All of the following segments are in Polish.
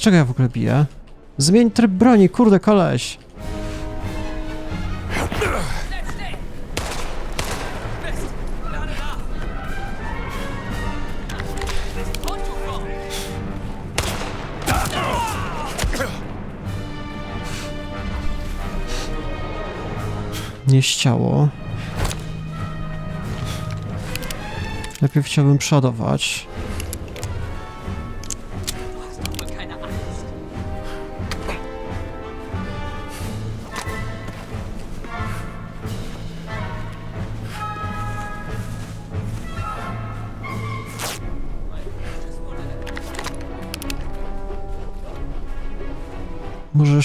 Z czego ja w ogóle biję? Zmień tryb broni, kurde koleś! Nie ściało. Najpierw chciałbym przodować.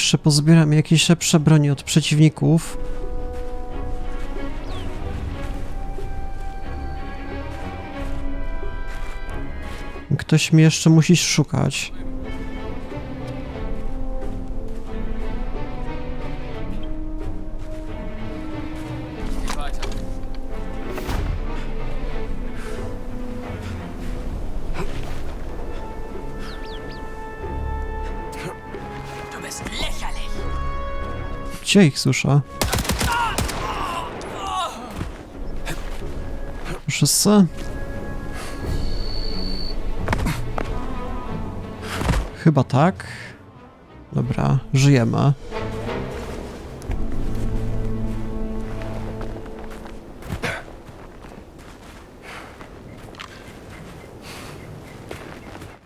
Jeszcze pozbieram jakieś lepsze broni od przeciwników. Ktoś mnie jeszcze musi szukać. Gdzie ich słyszę? Wszyscy? Chyba tak. Dobra, żyjemy.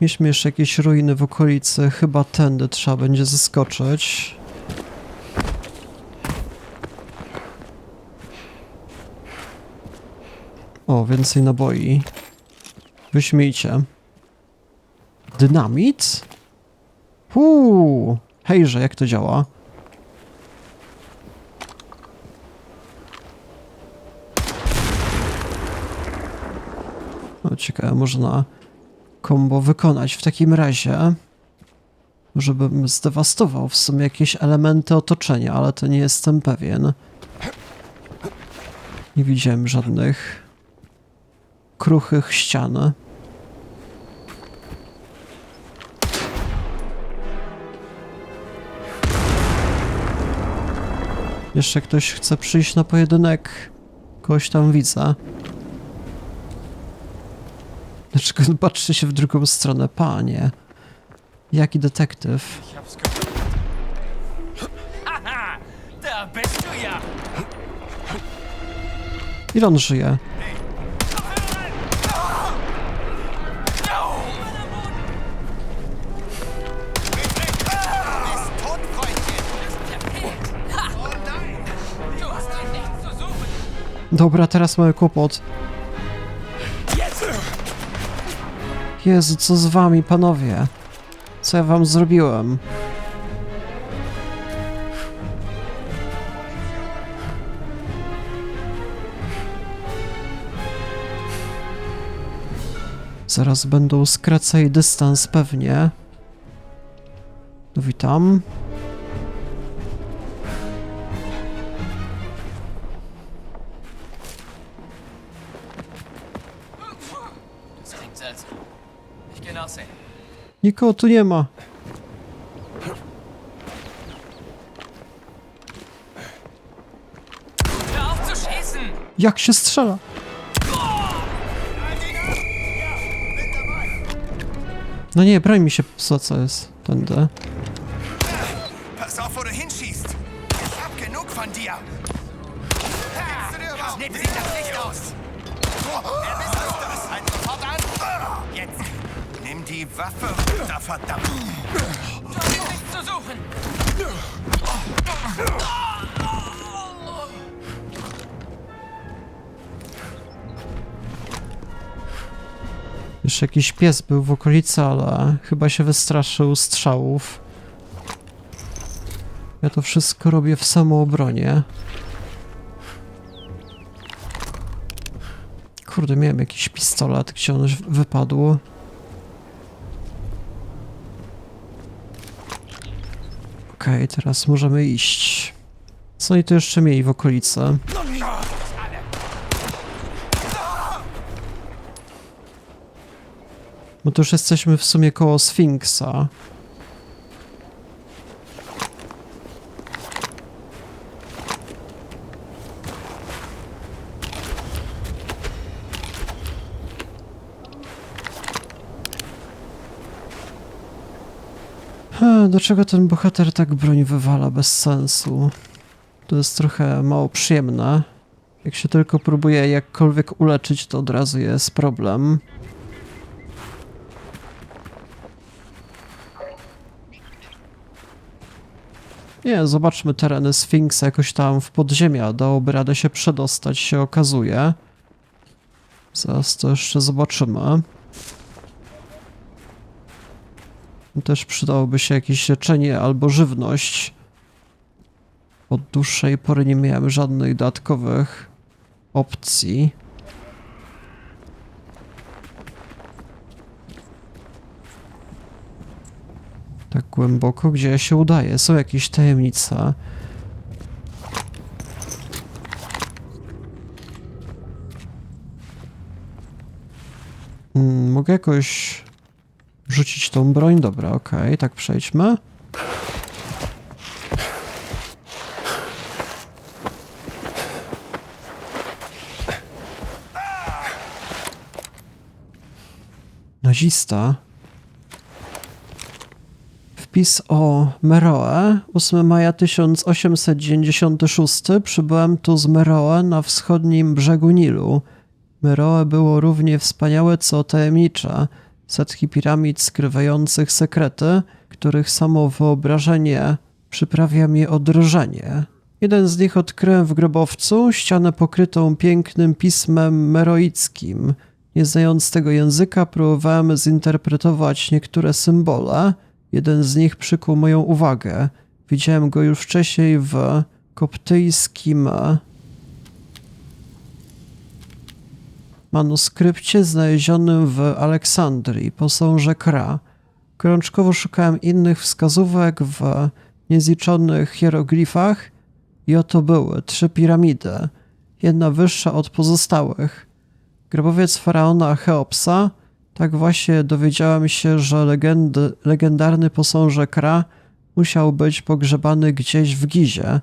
Mieliśmy jeszcze jakieś ruiny w okolicy. Chyba tędy trzeba będzie zeskoczyć. Więcej naboi. Wyśmiejcie. Dynamit? Huu! Hejże, jak to działa? No ciekawe, można kombo wykonać w takim razie. Żebym zdewastował w sumie jakieś elementy otoczenia, ale to nie jestem pewien. Nie widziałem żadnych kruchych ścian. Jeszcze ktoś chce przyjść na pojedynek. Kogoś tam widzę. Dlaczego patrzcie się w drugą stronę, panie? Jaki detektyw? Ile on żyje? Dobra, teraz mamy kłopot. Jezu, co z wami, panowie? Co ja wam zrobiłem? Zaraz będą skracać dystans pewnie. Witam. Nikogo tu nie ma. Jak się strzela? No nie, broń mi się psa, co jest tędy. Pass die Waffe verdammt. Du hast hier nichts zu suchen! Jeszcze jakiś pies był w okolicy, ale chyba się wystraszył strzałów. Ja to wszystko robię w samoobronie. Kurde, miałem jakiś pistolet, gdzie on wypadł. Okej, teraz możemy iść. Co oni tu jeszcze mieli w okolicy? Bo to już jesteśmy w sumie koło Sfinksa. Ale do czego ten bohater tak broń wywala bez sensu? To jest trochę mało przyjemne. Jak się tylko próbuje jakkolwiek uleczyć, to od razu jest problem. Nie, zobaczmy tereny Sfinksa jakoś tam w podziemia. Dałoby radę się przedostać, się okazuje. Zaraz to jeszcze zobaczymy. Też przydałoby się jakieś leczenie albo żywność. Od dłuższej pory nie miałem żadnych dodatkowych opcji. Tak głęboko, gdzie się udaje. Są jakieś tajemnice. Mm, mogę jakoś rzucić tą broń? Dobra, okej, tak przejdźmy. Nazista. Wpis o Meroe. 8 maja 1896 przybyłem tu z Meroe na wschodnim brzegu Nilu. Meroe było równie wspaniałe co tajemnicze. Setki piramid skrywających sekrety, których samo wyobrażenie przyprawia mnie o drżenie. Jeden z nich odkryłem w grobowcu, ścianę pokrytą pięknym pismem meroickim. Nie znając tego języka, próbowałem zinterpretować niektóre symbole. Jeden z nich przykuł moją uwagę. Widziałem go już wcześniej w koptyjskim manuskrypcie znalezionym w Aleksandrii, posąże Kra. Gorączkowo szukałem innych wskazówek w niezliczonych hieroglifach i oto były trzy piramidy, jedna wyższa od pozostałych. Grobowiec faraona Cheopsa, tak właśnie dowiedziałem się, że legendy, legendarny posąże Kra musiał być pogrzebany gdzieś w Gizie.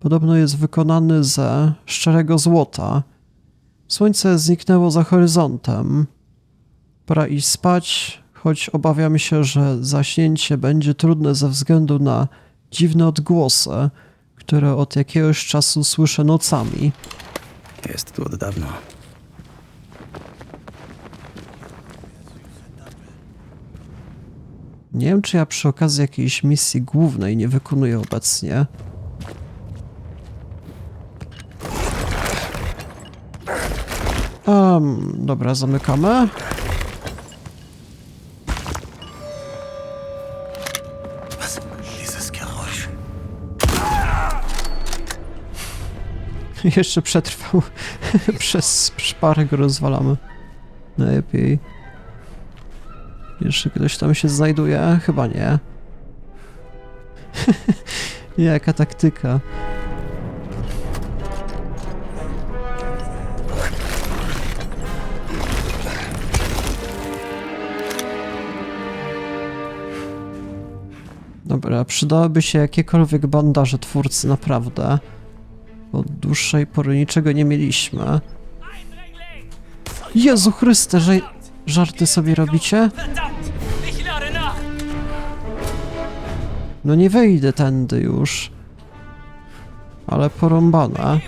Podobno jest wykonany ze szczerego złota. Słońce zniknęło za horyzontem. Pora iść spać, choć obawiam się, że zaśnięcie będzie trudne ze względu na dziwne odgłosy, które od jakiegoś czasu słyszę nocami. Jest tu od dawna. Nie wiem, czy ja przy okazji jakiejś misji głównej nie wykonuję obecnie. Um, dobra, zamykamy. Jeszcze przetrwał. Przez szparę go rozwalamy. Najlepiej. Jeszcze ktoś tam się znajduje? Chyba nie. Jaka taktyka. Dobra, przydałyby się jakiekolwiek bandaże twórcy, naprawdę. Od dłuższej pory niczego nie mieliśmy. Jezu Chryste, że żarty sobie robicie? No nie wejdę tędy już. Ale porąbane.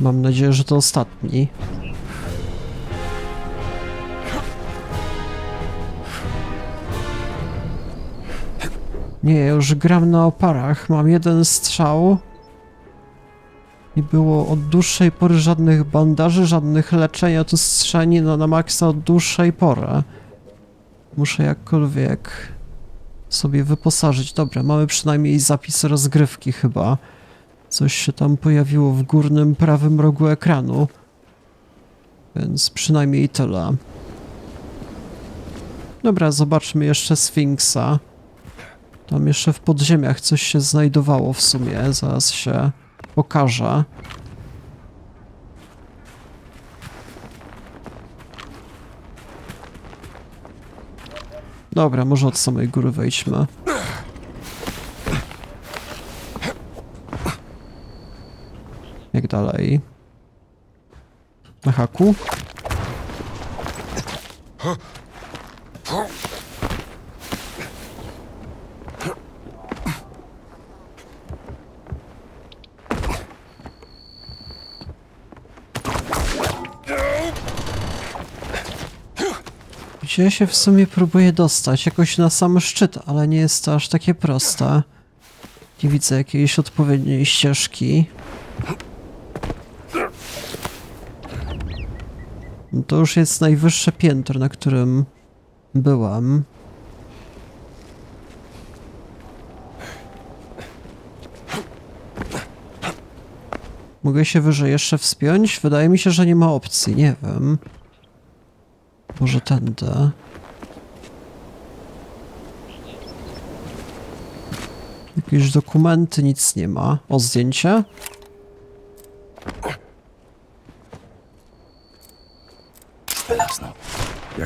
Mam nadzieję, że to ostatni. Nie, już gram na oparach. Mam jeden strzał. Nie było od dłuższej pory żadnych bandaży, żadnych leczenia. Tu strzelanina na maksa od dłuższej pory. Muszę jakkolwiek sobie wyposażyć. Dobra, mamy przynajmniej zapis rozgrywki chyba. Coś się tam pojawiło w górnym prawym rogu ekranu. Więc przynajmniej tyle. Dobra, zobaczmy jeszcze Sfinksa. Tam jeszcze w podziemiach coś się znajdowało w sumie. Zaraz się pokaże. Dobra, może od samej góry wejdźmy. Dalej? Na haku? Gdzie się w sumie próbuję dostać? Jakoś na sam szczyt, ale nie jest to aż takie proste. Nie widzę jakiejś odpowiedniej ścieżki. To już jest najwyższe piętro, na którym byłam. Mogę się wyżej jeszcze wspiąć? Wydaje mi się, że nie ma opcji, nie wiem. Może tędy. Jakieś dokumenty, nic nie ma. O zdjęcie?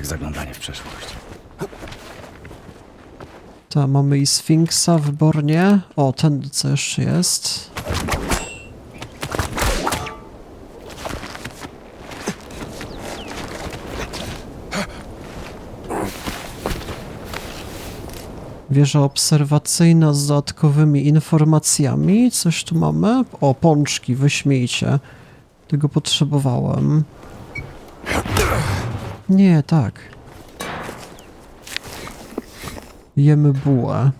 Jak zaglądanie w przeszłość. Ta, mamy i Sfinksa w Bornie. O, tędy co jeszcze jest. Wieża obserwacyjna z dodatkowymi informacjami. Coś tu mamy? O, pączki, wyśmiejcie. Tego potrzebowałem. Nie, tak. Jemy bułę.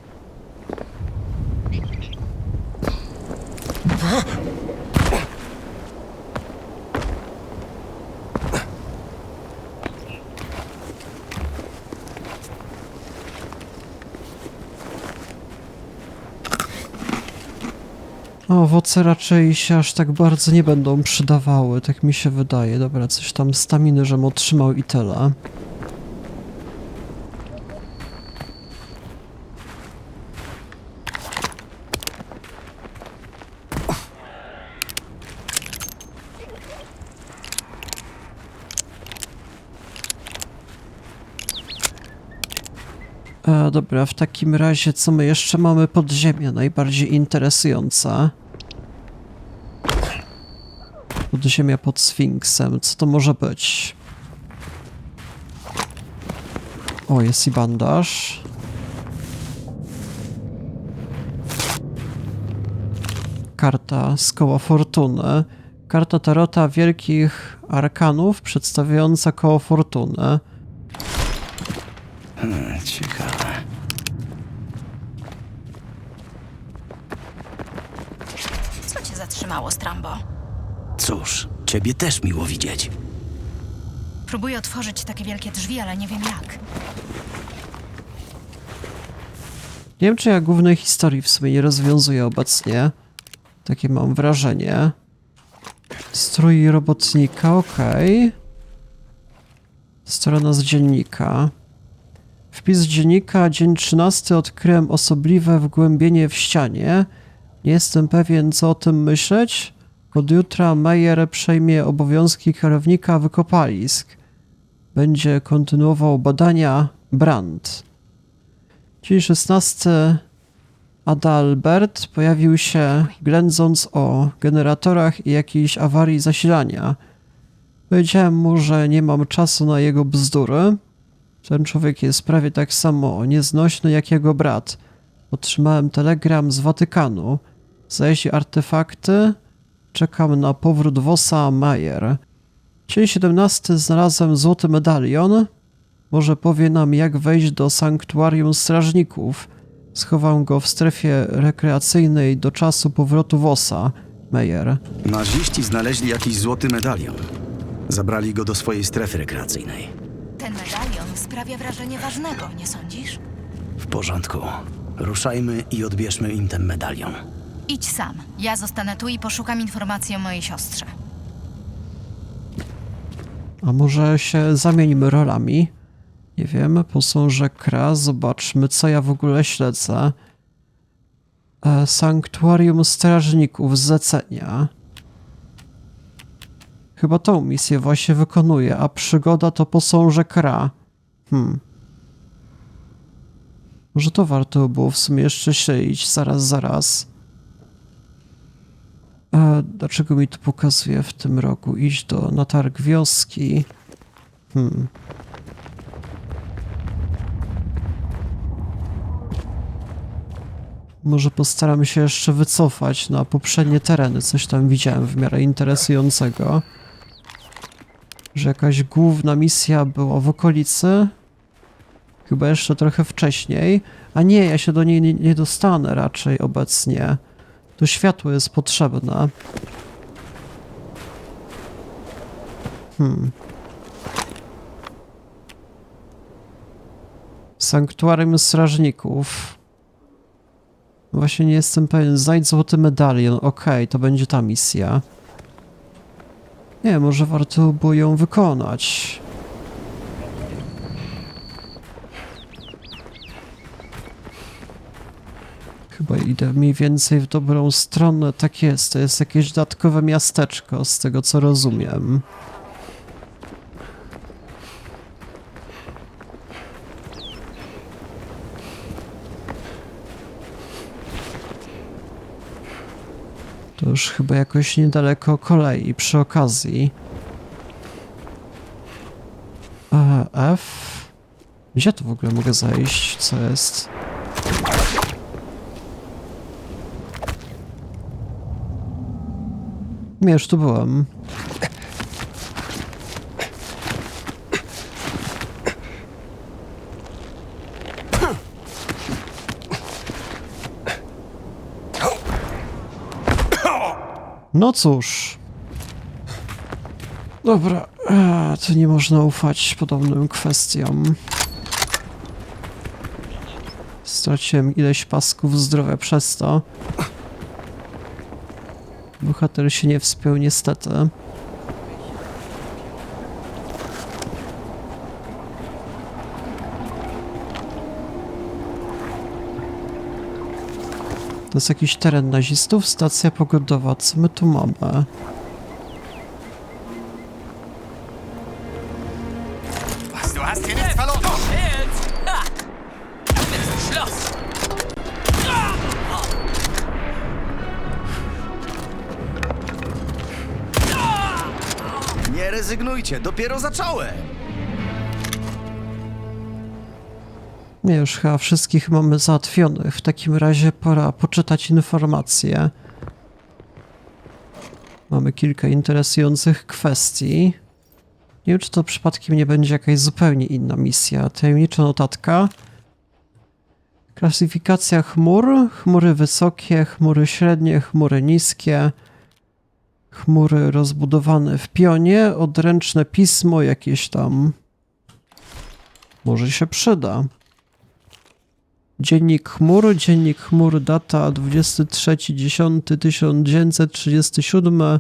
Owoce raczej się aż tak bardzo nie będą przydawały, tak mi się wydaje. Dobra, coś tam staminy, żem otrzymał i tyle. E, dobra, w takim razie co my jeszcze mamy podziemia najbardziej interesujące? Podziemia pod Sfinksem, co to może być? O, jest i bandaż. Karta z koła fortuny. Karta tarota wielkich arkanów przedstawiająca koło fortuny. Hmm, ciekawe. Co cię zatrzymało, Strambo? Cóż, ciebie też miło widzieć. Próbuję otworzyć takie wielkie drzwi, ale nie wiem jak. Nie wiem, czy ja głównej historii w sumie nie rozwiązuję obecnie. Takie mam wrażenie. Strój robotnika, okej. Strona z dziennika. Wpis z dziennika, dzień 13, odkryłem osobliwe wgłębienie w ścianie. Nie jestem pewien, co o tym myśleć. Od jutra Meyer przejmie obowiązki kierownika wykopalisk. Będzie kontynuował badania Brandt. Dzień 16. Adalbert pojawił się ględząc o generatorach i jakiejś awarii zasilania. Powiedziałem mu, że nie mam czasu na jego bzdury. Ten człowiek jest prawie tak samo nieznośny jak jego brat. Otrzymałem telegram z Watykanu. Znaleźli artefakty. Czekam na powrót Wosa Mayer. Dzień 17. Znalazłem złoty medalion. Może powie nam, jak wejść do sanktuarium strażników. Schowam go w strefie rekreacyjnej do czasu powrotu Wosa. Meyer. Naziści znaleźli jakiś złoty medalion. Zabrali go do swojej strefy rekreacyjnej. Ten medalion sprawia wrażenie ważnego, nie sądzisz? W porządku. Ruszajmy i odbierzmy im ten medalion. Idź sam. Ja zostanę tu i poszukam informacji o mojej siostrze. A może się zamieńmy rolami? Nie wiem, posążę Kra, zobaczmy, co ja w ogóle śledzę. E, Sanktuarium Strażników zlecenia. Chyba tą misję właśnie wykonuję, a przygoda to posążę Kra. Hmm. Może to warto było w sumie jeszcze śledzić zaraz, zaraz. Dlaczego mi to pokazuje w tym rogu? Iść do na targ wioski. Hmm. Może postaramy się jeszcze wycofać na poprzednie tereny. Coś tam widziałem w miarę interesującego. Że jakaś główna misja była w okolicy. Chyba jeszcze trochę wcześniej. A nie, ja się do niej nie, nie dostanę raczej obecnie. To światło jest potrzebne. Hmm. Sanktuarium Strażników. Właśnie nie jestem pewien. Znajdź złoty medalion. Okej, to będzie ta misja. Nie, może warto było ją wykonać. Chyba idę mniej więcej w dobrą stronę. Tak jest, to jest jakieś dodatkowe miasteczko, z tego co rozumiem. To już chyba jakoś niedaleko kolei przy okazji. E, F. Gdzie tu w ogóle mogę zejść? Co jest? Nie, już tu byłem. No cóż. Dobra, to nie można ufać podobnym kwestiom. Straciłem ileś pasków zdrowia przez to. Bohater się nie wspiął niestety. To jest jakiś teren nazistów, stacja pogodowa. Co my tu mamy? Was, du hast hier nichts verloren. Nie rezygnujcie, dopiero zacząłem! Nie, już chyba wszystkich mamy załatwionych. W takim razie pora poczytać informacje. Mamy kilka interesujących kwestii. Nie wiem, czy to przypadkiem nie będzie jakaś zupełnie inna misja. Tajemnicza notatka. Klasyfikacja chmur. Chmury wysokie, chmury średnie, chmury niskie. Chmury rozbudowane w pionie. Odręczne pismo jakieś tam. Może się przyda. Dziennik chmur, dziennik chmur, data 23.10.1937.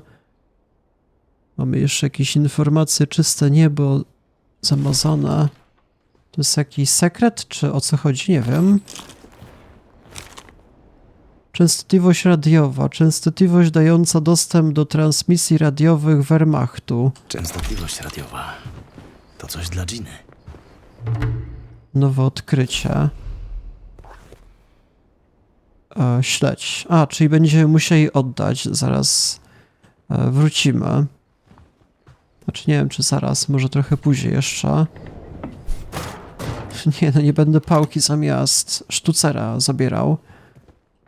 Mamy jeszcze jakieś informacje, czyste niebo, zamazane. To jest jakiś sekret, czy o co chodzi? Nie wiem. Częstotliwość radiowa, częstotliwość dająca dostęp do transmisji radiowych Wehrmachtu. Częstotliwość radiowa. To coś dla Giny. Nowe odkrycie. E, śledź. A, czyli będziemy musieli oddać. Zaraz e, wrócimy. Znaczy nie wiem, czy zaraz, może trochę później jeszcze. Nie, no nie będę pałki zamiast sztucera zabierał.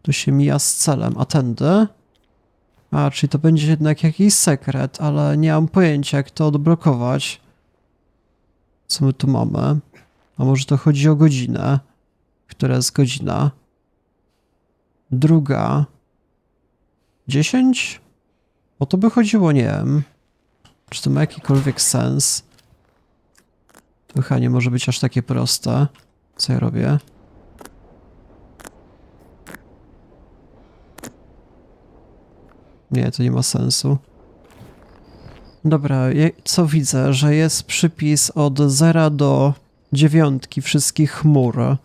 To się mija z celem. A tędy? A, czyli to będzie jednak jakiś sekret, ale nie mam pojęcia, jak to odblokować. Co my tu mamy? A może to chodzi o godzinę? Która jest godzina? Druga. Dziesięć? O to by chodziło, nie wiem. Czy to ma jakikolwiek sens? Chyba nie może być aż takie proste. Co ja robię? Nie, to nie ma sensu. Dobra, co widzę, że jest przypis od 0 do dziewiątki wszystkich chmur,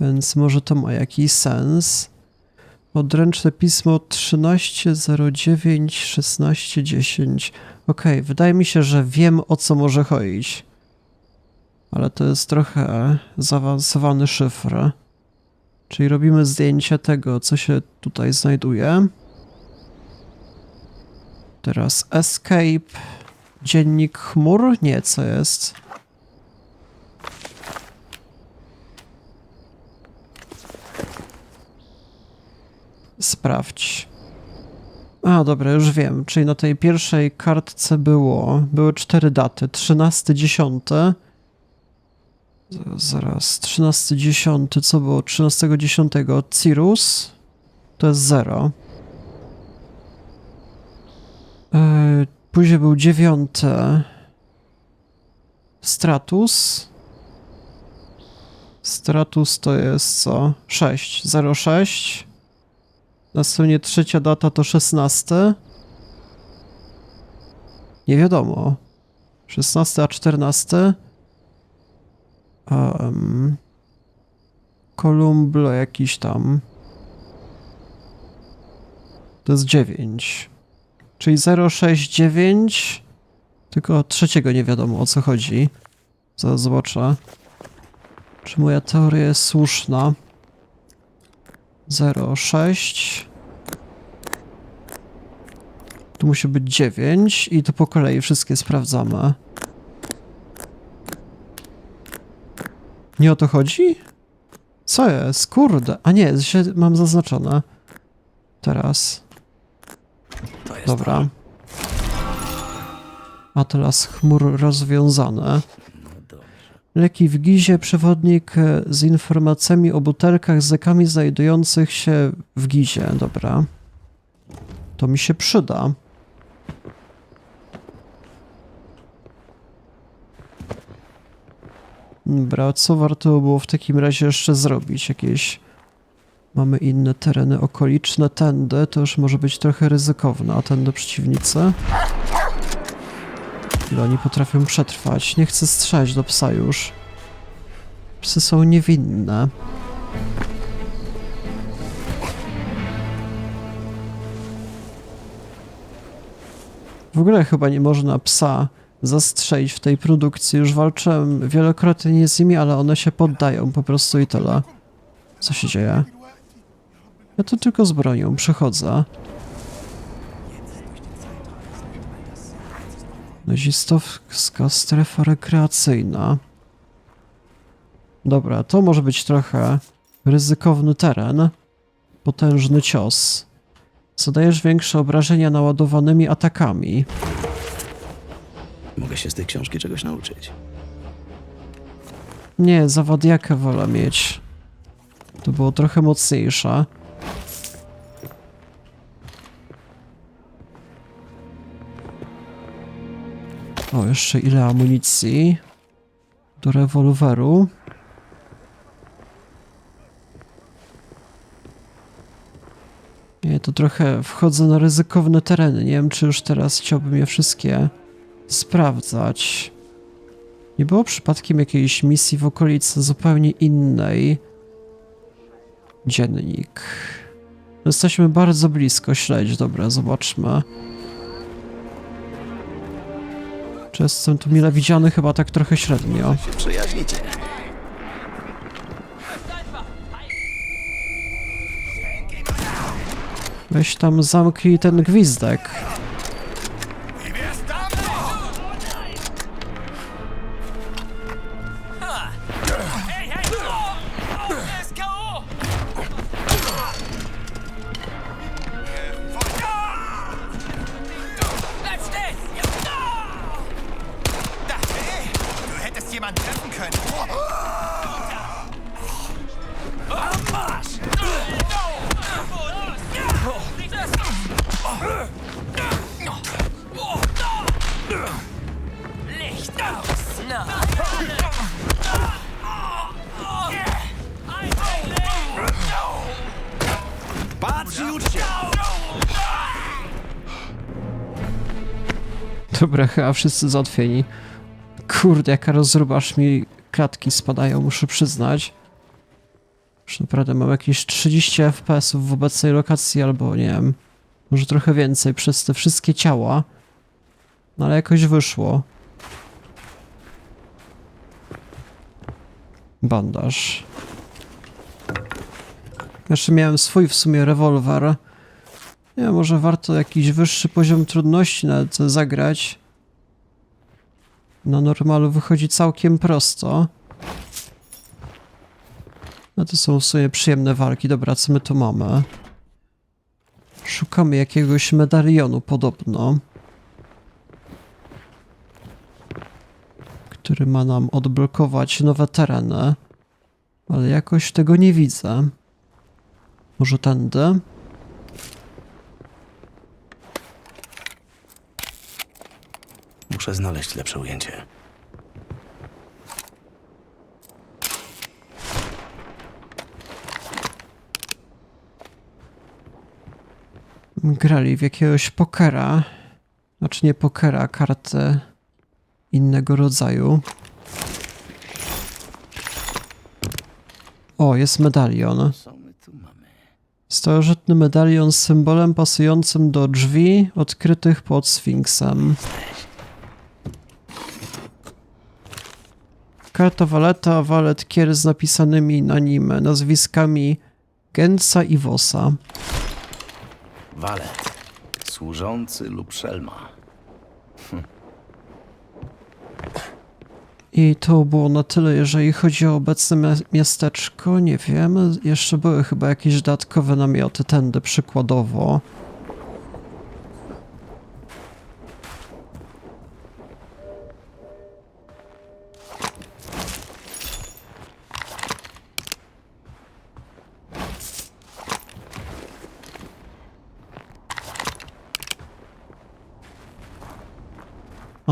więc może to ma jakiś sens. Odręczne pismo 1309 1610. Okej, wydaje mi się, że wiem o co może chodzić. Ale to jest trochę zaawansowany szyfr. Czyli robimy zdjęcie tego, co się tutaj znajduje. Teraz escape. Dziennik chmur? Nie, co jest? Sprawdź. A, dobra, już wiem. Czyli na tej pierwszej kartce było, były cztery daty. 13.10. Zaraz, 13.10, co było? 13.10 Cirrus. To jest 0. Yy, później był 9. Stratus. Stratus to jest co? 6. 06. Następnie trzecia data to 16. Nie wiadomo. 16 a 14. Um, Columblo jakiś tam. To jest 9. Czyli 069. Tylko trzeciego nie wiadomo o co chodzi. Zaraz zobaczę. Czy moja teoria jest słuszna? 06. Tu musi być 9 i to po kolei wszystkie sprawdzamy. Nie o to chodzi? Co jest? Kurde. A nie, mam zaznaczone. Teraz. Jest Dobra. Atlas chmur rozwiązane. Leki w gizie, przewodnik z informacjami o butelkach z lekami znajdujących się w gizie. Dobra. To mi się przyda. Dobra, co warto było w takim razie jeszcze zrobić? Jakieś... Mamy inne tereny okoliczne. Tędy to już może być trochę ryzykowne, a tędy przeciwnicy. Ile oni potrafią przetrwać? Nie chcę strzelać do psa już. Psy są niewinne. W ogóle chyba nie można psa zastrzelić w tej produkcji. Już walczyłem wielokrotnie z nimi, ale one się poddają po prostu i tyle. Co się dzieje? Ja tu tylko z bronią przechodzę. Nazistowska strefa rekreacyjna. Dobra, to może być trochę ryzykowny teren. Potężny cios. Zadajesz większe obrażenia naładowanymi atakami. Mogę się z tej książki czegoś nauczyć. Nie, zawadiakę wolę mieć. To było trochę mocniejsze. Jeszcze ile amunicji do rewolweru. Nie, to trochę wchodzę na ryzykowne tereny. Nie wiem, czy już teraz chciałbym je wszystkie sprawdzać. Nie było przypadkiem jakiejś misji w okolicy zupełnie innej. Dziennik. Jesteśmy bardzo blisko, śledź. Dobra, zobaczmy. Czy jestem tu mile widziany? Chyba tak trochę średnio. Się przyjaźnicie. Weź tam zamknij ten gwizdek. Dobra, chyba wszyscy załatwieni. Kurde, jaka rozruba, aż mi klatki spadają, muszę przyznać. Już naprawdę mam jakieś 30 fps w obecnej lokacji, albo nie wiem, może trochę więcej przez te wszystkie ciała. No ale jakoś wyszło. Bandaż. Jeszcze miałem swój w sumie rewolwer. Nie, może warto jakiś wyższy poziom trudności nawet zagrać. Na normalu wychodzi całkiem prosto. No to są w sumie przyjemne walki. Dobra, co my tu mamy? Szukamy jakiegoś medalionu podobno. Który ma nam odblokować nowe tereny. Ale jakoś tego nie widzę. Może tędy? Muszę znaleźć lepsze ujęcie. grali w jakiegoś pokera. Znaczy nie pokera, karty innego rodzaju. O, jest medalion. Starożytny medalion z symbolem pasującym do drzwi odkrytych pod Sfinksem. Karta waleta, walet kier z napisanymi na nim nazwiskami Gensa i Wosa. Walet. Służący lub szelma. I to było na tyle, jeżeli chodzi o obecne mia- miasteczko. Nie wiem, jeszcze były chyba jakieś dodatkowe namioty tędy przykładowo.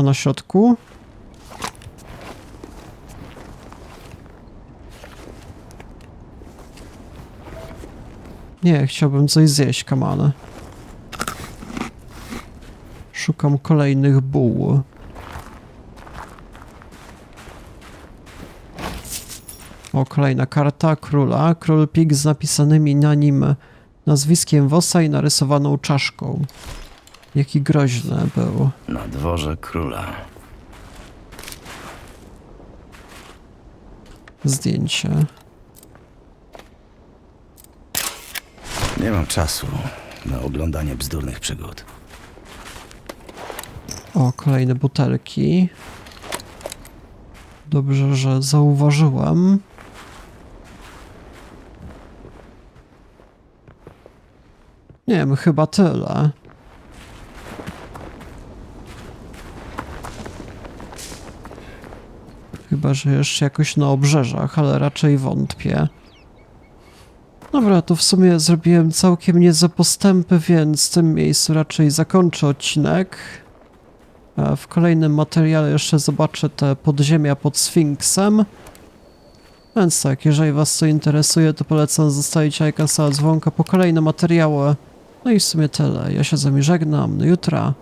Na środku? Nie, chciałbym coś zjeść, kamane. Szukam kolejnych buł. O, kolejna karta króla. Król pik z napisanymi na nim nazwiskiem Wosa i narysowaną czaszką. Jaki groźny był. Na dworze króla. Zdjęcie. Nie mam czasu na oglądanie bzdurnych przygód. O, kolejne butelki. Dobrze, że zauważyłem. Nie wiem, chyba tyle. Chyba, że jeszcze jakoś na obrzeżach, ale raczej wątpię. Dobra, to w sumie zrobiłem całkiem niezłe postępy, więc w tym miejscu raczej zakończę odcinek. W kolejnym materiale jeszcze zobaczę te podziemia pod Sfinksem. Więc tak, jeżeli Was to interesuje, to polecam zostawić lajka, dzwonka po kolejne materiały. No i w sumie tyle. Ja się z Wami żegnam. Do jutra.